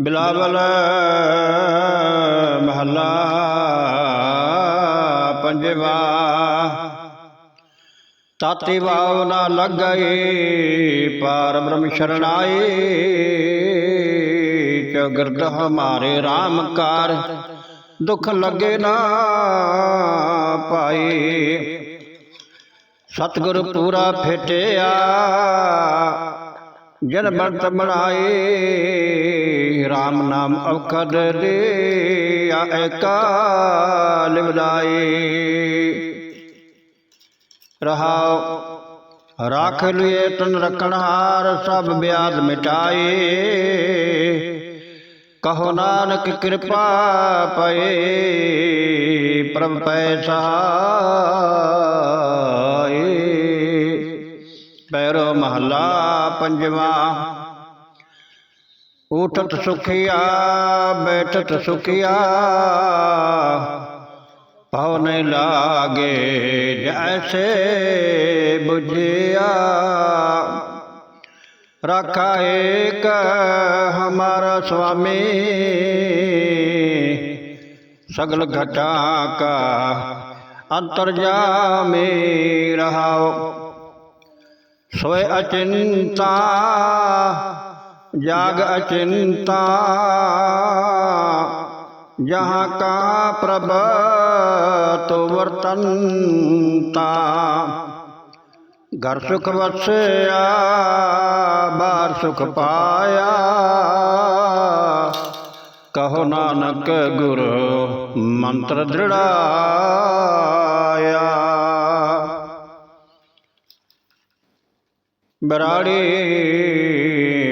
ਬਿਲਾਵਲ ਮਹੱਲਾ ਪੰਜਵਾ। ਤਾਤੀ ਵਾਵ ਨਾ ਲੱਗਈ, ਪਾਰ ਬ੍ਰਹਮ ਸ਼ਰਣਾਈ। ਚਗਰਦ ਹਮਾਰੇ RAM ਕਾਰ, ਦੁੱਖ ਲੱਗੇ ਨਾ ਪਾਈ। ਸਤਿਗੁਰ ਪੂਰਾ ਫੇਟਿਆ ਜਨ ਬੰਤ ਬਣਾਏ RAM ਨਾਮ ਔਖਦ ਦੇ ਏਕਾ ਲਿਵਲਾਏ ਰਹਾਉ ਰਾਖ ਲਿਏ ਤਨ ਰਖਣ ਹਾਰ ਸਭ ਬਿਆਦ ਮਿਟਾਏ ਕਹੋ ਨਾਨਕ ਕਿਰਪਾ ਪਏ ਪ੍ਰਭ ਪੈ ਸਹਾਏ ਪੈਰੋ ਮਹਲਾ ਪੰਜਵਾ। ਉਠਤ ਸੁਖਿਆ, ਬੈਠਤ ਸੁਖਿਆ। ਪਉ ਨ ਲਾਗੇ ਜੈਸੇ ਬੁਝਿਆ। ਰੱਖਾ ਏਕ ਹਮਾਰਾ ਸੁਆਮੀ। ਸਗਲ ਘਟਾ ਕਾ ਅੰਤਰਜਾਮੇ ਰਹਾਓ। ਸੋਇ ਅਚਿੰਤਾ, ਜਾਗ ਅਚਿੰਤਾ, ਜਹਾਂ ਕਾ ਪ੍ਰਭ ਤੋ ਵਰਤੰਤਾ। ਘਰ ਸੁਖ ਵਸਿਆ, ਬਾਹਰ ਸੁਖ ਪਾਇਆ। ਕਹੋ ਨਾਨਕ ਗੁਰ ਮੰਤਰ ਦ੍ਰਿੜਾਇਆ। ਬਰਾੜੀ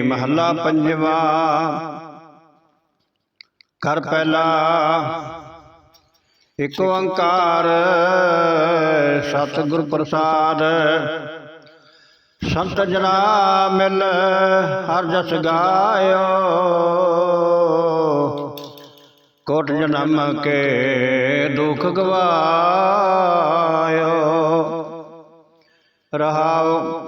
ਮਹੱਲਾ ਪੰਜਵਾ। ਕਰ ਪਹਿਲਾ, ਇਕ ਓੰਕਾਰ ਸਤਿਗੁਰ ਪ੍ਰਸਾਦ। ਸੰਤ ਜਨਾ ਮਿਲ, ਹਰ ਜਸ ਗਾਇਓ। ਕੋਟ ਜਨਮ ਕੇ ਦੁਖ ਗਵਾਇਓ। ਰਹਾਉ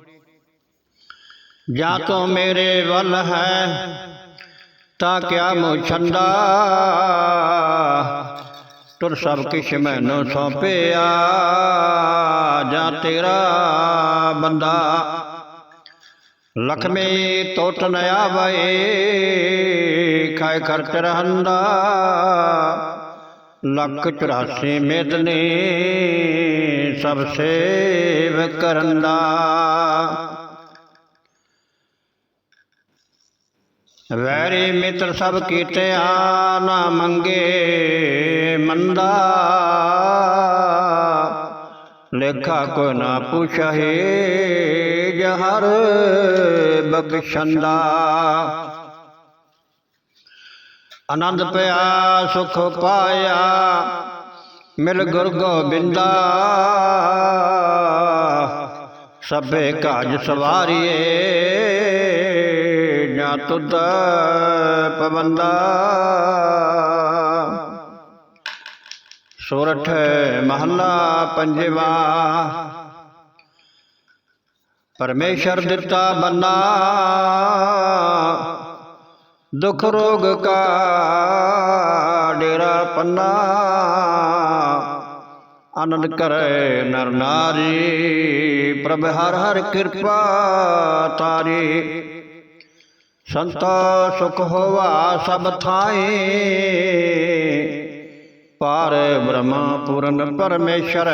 ਜਾਂ ਤੋ ਮੇਰੇ ਵੱਲ ਹੈ ਤਾਂ ਕਿਆ ਮੋ ਛੰਦਾ ਤੁਰ ਸਭ ਕਿਛ ਮੈਨੂੰ ਸੌਂਪਿਆ ਜਾਂ ਤੇਰਾ ਬੰਦਾ। ਲਖਮੀ ਟੋਟ ਨ ਆਵੇ ਖਾਇ ਖਰਚ ਰਹੰਦਾ। ਲੱਖ 84 ਮੇਦਨੀ ਸਭ ਸੇਵ ਕਰੰਦਾ। ਵੈਰੀ ਮਿੱਤਰ ਸਭ ਕੀਤਿਆ ਨਾ ਮੰਗੇ ਮੰਦਾ। ਲੇਖਾ ਕੋ ਨਾ ਪੁਛਹੇ ਜਹਰ ਬਖਸ਼ੰਦਾ। ਆਨੰਦ ਪਿਆ, ਸੁਖ ਪਾਇਆ, ਮਿਲ ਗੁਰ ਗੋਬਿੰਦਾ। ਸਭੇ ਕਾਜ ਸਵਾਰੀਏ ਤੁਧ ਪਵੰਦਾ। ਸੋਰਠ ਮਹੱਲਾ ਪੰਜਵਾ। ਪਰਮੇਸ਼ਰ ਦਿੱਤਾ ਬੰਨਾ ਦੁਖ ਰੋਗ ਕਾ ਡੇਰਾ ਪੰਨਾ। ਆਨੰਦ ਕਰੇ ਨਰ ਨਾਰੀ। ਪ੍ਰਭ ਹਰ ਹਰ ਕਿਰਪਾ ਤਾਰੀ। ਸੰਤਾ ਸੁਖ ਹੋਵਾ ਸਭ ਥਾਈ ਪਾਰ ਬ੍ਰਹਮਾ ਪੂਰਨ ਪਰਮੇਸ਼ਰ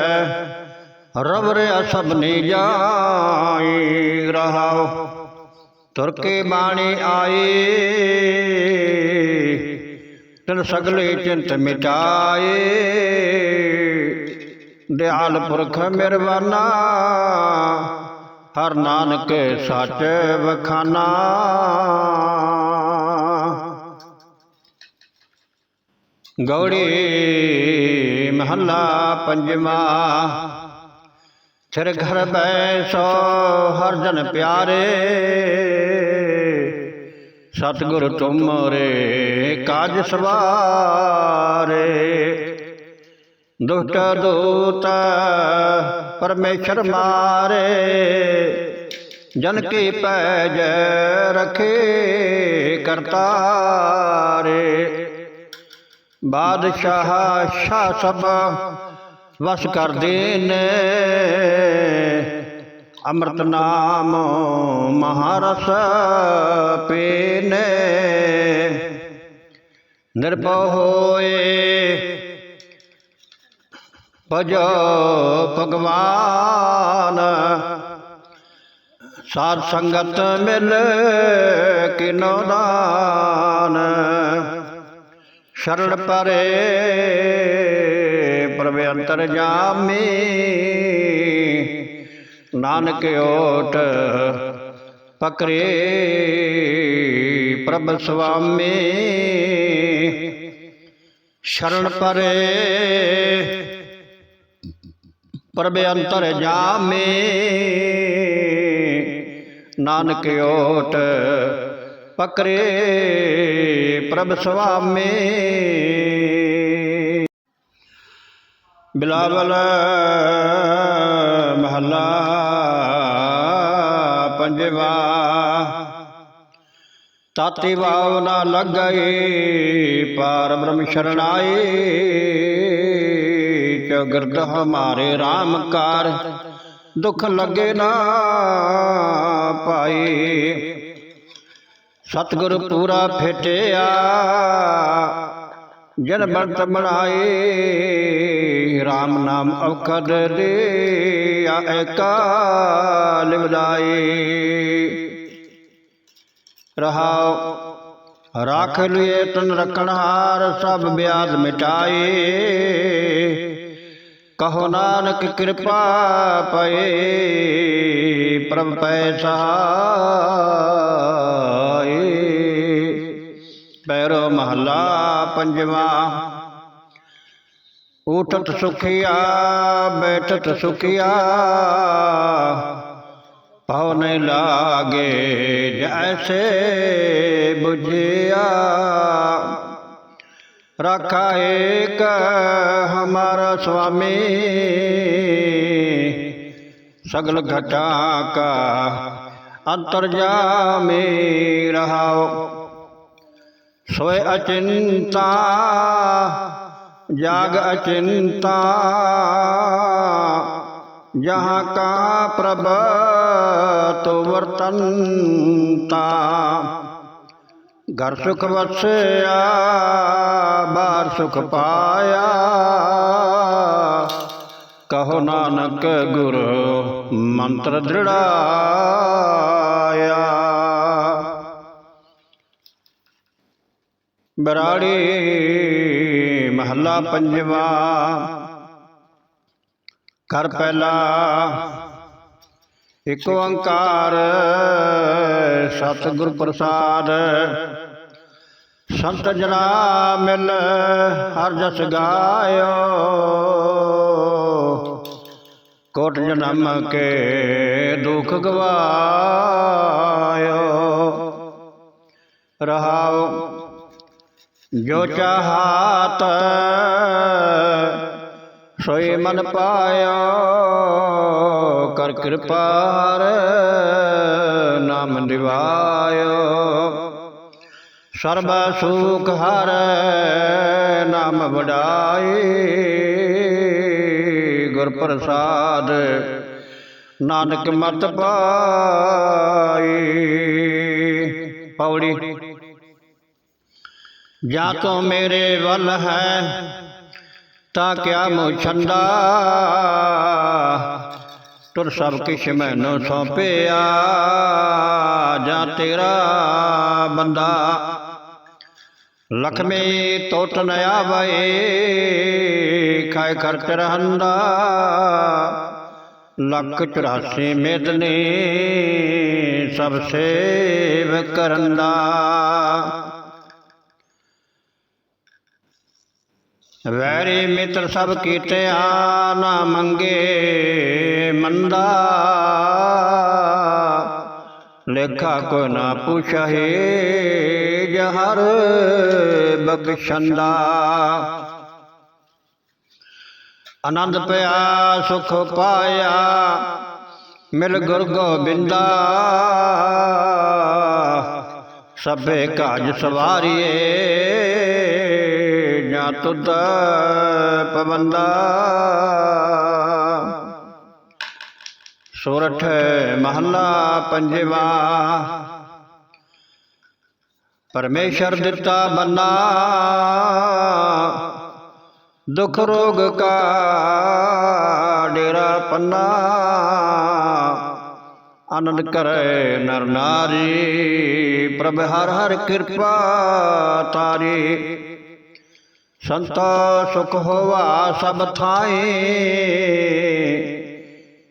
ਰਬ ਰਿਆ ਸਭ ਨੇ ਜਾਈ ਰਹਾਉ ਤੁਰ ਕੇ ਬਾਣੀ ਆਏ। ਤਨ ਸਗਲੇ ਚਿੰਤ ਮਿਟਾਏ। ਦਿਆਲ ਪੁਰਖ ਮਿਹਰਬਾਨਾ ਹਰ ਨਾਨਕ ਸੱਚ ਵਖਾਨਾ। ਗੌੜੀ ਮਹੱਲਾ ਪੰਜਵਾ। ਥਿਰ ਘਰ ਬੈਸੋ ਹਰ ਜਨ ਪਿਆਰੇ। ਸਤਿਗੁਰ ਤੁਮਰੇ ਕਾਜ ਸਵਾਰੇ। ਦੁਸ਼ਟ ਦੂਤ ਪਰਮੇਸ਼ਰ ਮਾਰੇ। ਜਨ ਪੈ ਪੈਜ ਰਖੇ ਕਰਤਾਰੇ। ਬਾਦਸ਼ਾਹ ਸ਼ਾਹ ਸਭ ਵਸ ਕਰਦੇ ਨੇ। ਅੰਮ੍ਰਿਤ ਨਾਮ ਮਹਾਰਸ ਪੀਨੇ। ਨਿਰਭਉ ਹੋਏ ਭਜੋ ਭਗਵਾਨ। ਸਾਧ ਸੰਗਤ ਮਿਲ ਕਿਨੋ ਦਾਨ ਸ਼ਰਣ ਪਰੇ ਪ੍ਰਭ ਅੰਤਰ ਜਾਮੀ। ਨਾਨਕ ਓਟ ਪਕਰੇ ਪ੍ਰਭ ਸੁਆਮੀ। ਸ਼ਰਣ ਪਰੇ ਪ੍ਰਭ ਅੰਤਰ ਜਾਮੇ। ਨਾਨਕ ਓਟ ਪਕਰੇ ਪ੍ਰਭ ਸੁਆਮੇ। ਬਿਲਾਵਲ ਮਹੱਲਾ ਪੰਜਵਾ। ਤਾਤੀ ਵਾਵ ਨਾ ਲੱਗਈ, ਪਾਰ ਬ੍ਰਹਮ ਸ਼ਰਣਾਈ ਚਗਰਦ ਹਮਾਰੇ RAM ਕਾਰ। ਦੁੱਖ ਲੱਗੇ ਨਾ ਪਾਈ ਸਤਿਗੁਰ ਪੂਰਾ ਫਿਟਿਆ, ਜਨ ਬੰਤ ਬਣਾਏ RAM ਨਾਮ ਔਖਦ ਦੇ ਏਕਾ ਲਿਵਦਾਈ ਰਹਾਉ ਰਾਖ ਲਿਏ ਤਨ ਰਖਣਹਾਰ ਸਭ ਬਿਆਦ ਮਿਟਾਏ ਕਹੋ ਨਾਨਕ ਕਿਰਪਾ ਪਏ, ਪ੍ਰਭ ਪੈ ਸਹਾਏ ਪੈਰੋ ਮਹੱਲਾ ਪੰਜਵਾ, ਉਠਤ ਸੁਖਿਆ, ਬੈਠਤ ਸੁਖਿਆ। ਪਉ ਨ ਲਾਗੇ ਜੈਸੇ ਬੁਝਿਆ। ਰਾਖਾ ਏਕ ਹਮਾਰਾ ਸੁਆਮੀ। ਸਗਲ ਘਟਾ ਕਾ ਅੰਤਰ ਜਾਮੇ ਰਹਾਓ। ਸੋਇ ਅਚਿੰਤਾ, ਜਾਗ ਅਚਿੰਤਾ। ਜਹਾਂ ਕਾ ਪ੍ਰਭ ਤੋ ਵਰਤੰਤਾ। ਘਰ ਸੁਖ ਵਸਿਆ ਬਾਹਰ ਸੁਖ ਪਾਇਆ। ਕਹੋ ਨਾਨਕ ਗੁਰ ਮੰਤਰ ਦ੍ਰਿੜਾਇਆ। ਬਰਾੜੀ ਮਹੱਲਾ ਪੰਜਵਾ। ਘਰ ਪਹਿਲਾ ਇਕ ਓੰਕਾਰ ਸਤਿਗੁਰ ਪ੍ਰਸਾਦ। ਸੰਤ ਜਨਾ ਮਿਲ ਹਰ ਜਸ ਗਾਇਓ। ਕੋਟ ਜਨਮ ਕੇ ਦੁਖ ਗਵਾਇਓ। ਰਹਾਉ ਜੋ ਚਾਹਤ ਸੋਈ ਮਨ ਪਾਇਆ ਕਰ ਕਿਰਪਾ ਹਰ ਨਾਮ ਦਿਵਾਇਓ ਸਰਬ ਸੁਖ ਹਰ ਨਾਮ ਵਡਾਈ ਗੁਰ ਪ੍ਰਸਾਦ ਨਾਨਕ ਮਤ ਪਾਈ ਪੌੜੀ। ਜਾਂ ਤੋ ਮੇਰੇ ਵੱਲ ਹੈ ਤਾਂ ਕਿਆ ਮੋ ਛੰਦਾ ਤੁਰ ਸਭ ਕਿਛ ਮੈਨੂੰ ਸੌਂਪਿਆ। ਜਾਂ ਤੇਰਾ ਬੰਦਾ? ਲਖਮੀ ਟੋਟ ਨ ਆਵੇ ਖਾਇ ਖਰਚ ਰਹੰਦਾ। ਲੱਖ 84 ਮੇਦਨੇ ਸਭ ਸੇਵ ਕਰਨ ਦਾ ਵੈਰੀ ਮਿੱਤਰ ਸਭ ਕੀਤਿਆ ਨਾ ਮੰਗੇ ਮੰਦਾ। ਲੇਖਾ ਕੋ ਨਾ ਪੁਛਹੇ ਜਹਰ ਬਖਸ਼ੰਦਾ। ਆਨੰਦ ਪਿਆ, ਸੁਖ ਪਾਇਆ, ਮਿਲ ਗੁਰ ਗੋਬਿੰਦਾ। ਸਭੇ ਕਾਜ ਸਵਾਰੀਏ। ਜਾਂ ਤੁਧ ਪਵੰਦਾ ਸੋਰਠ ਮਹੱਲਾ ਪੰਜਵਾ ਪਰਮੇਸ਼ਰ ਦਿੱਤਾ ਬੰਨਾ ਦੁਖ ਰੋਗ ਕਾ ਡੇਰਾ ਪੰਨਾ ਆਨੰਦ ਕਰੇ ਨਰ ਨਾਰੀ ਪ੍ਰਭ ਹਰ ਹਰ ਕਿਰਪਾ ਤਾਰੀ ਸੰਤਾ ਸੁਖ ਹੋਵਾ ਸਭ ਥਾਏ।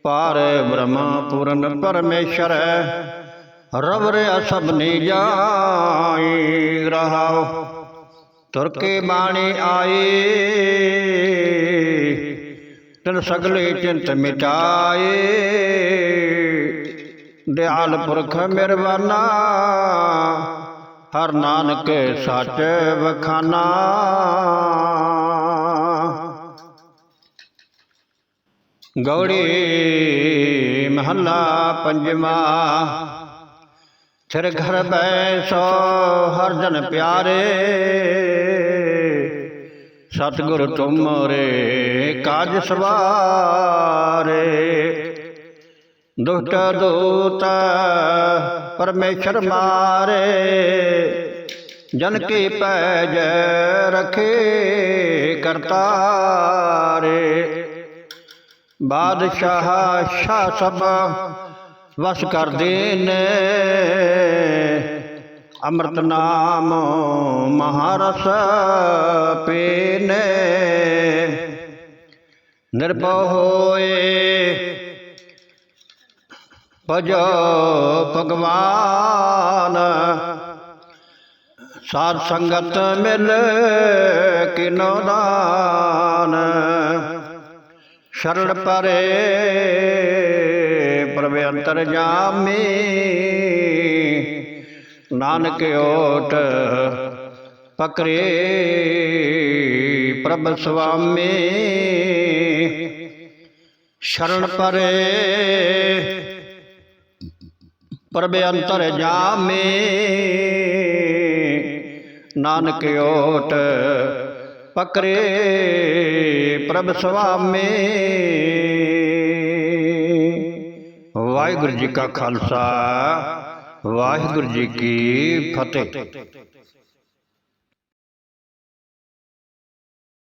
ਪਾਰ ਬ੍ਰਹਮ ਪੂਰਨ ਪਰਮੇਸ਼ਰ ਰਵ ਰਿਆ ਸਭ ਨੇ ਜਾਈ ਰਹਾਓ, ਤੁਰ ਕੇ ਬਾਣੀ ਆਏ। ਤਨ ਸਗਲੇ ਚਿੰਤ ਮਿਟਾਏ। ਦਿਆਲ ਪੁਰਖ ਮਿਹਰਬਾਨਾ ਹਰ ਨਾਨਕ ਸੱਚ ਵਖਾਨਾ। ਗੌੜੀ ਮਹੱਲਾ ਪੰਜਵਾ। ਥਿਰ ਘਰ ਬੈ ਸੋ ਹਰ ਜਨ ਪਿਆਰੇ। ਸਤਿਗੁਰ ਤੁਮਰੇ ਕਾਜ ਸਵਾਰੇ। ਦੁਸ਼ਟ ਦੂਤ ਪਰਮੇਸ਼ਰ ਮਾਰੇ। ਜਨ ਕੀ ਪੈਜ ਰਖੇ ਕਰਤਾਰੇ। ਬਾਦਸ਼ਾਹ ਸ਼ਾਹ ਸਭ ਵਸ ਕਰਦੇ ਨੇ। ਅੰਮ੍ਰਿਤ ਨਾਮ ਮਹਾਰਸ ਪੀਨੇ ਨਿਰਭਉ ਹੋਏ ਭਜੋ ਭਗਵਾਨ। ਸਾਧ ਸੰਗਤ ਮਿਲ ਕਿਨੋ ਦਾਨ। ਸ਼ਰਣ ਪਰੇ ਪ੍ਰਭ ਅੰਤਰ ਜਾਮੀ। ਨਾਨਕ ਓਟ ਪਕਰੇ ਪ੍ਰਭ ਸੁਆਮੀ। ਸ਼ਰਣ ਪਰੇ ਪ੍ਰਭ ਅੰਤਰ ਜਾਮੇ ਨਾਨਕ ਓਟ ਪਕਰੇ ਪ੍ਰਭ ਸੁਆਮੀ। ਵਾਹਿਗੁਰੂ ਜੀ ਕਾ ਖਾਲਸਾ, ਵਾਹਿਗੁਰੂ ਜੀ ਕੀ ਫਤਿਹ।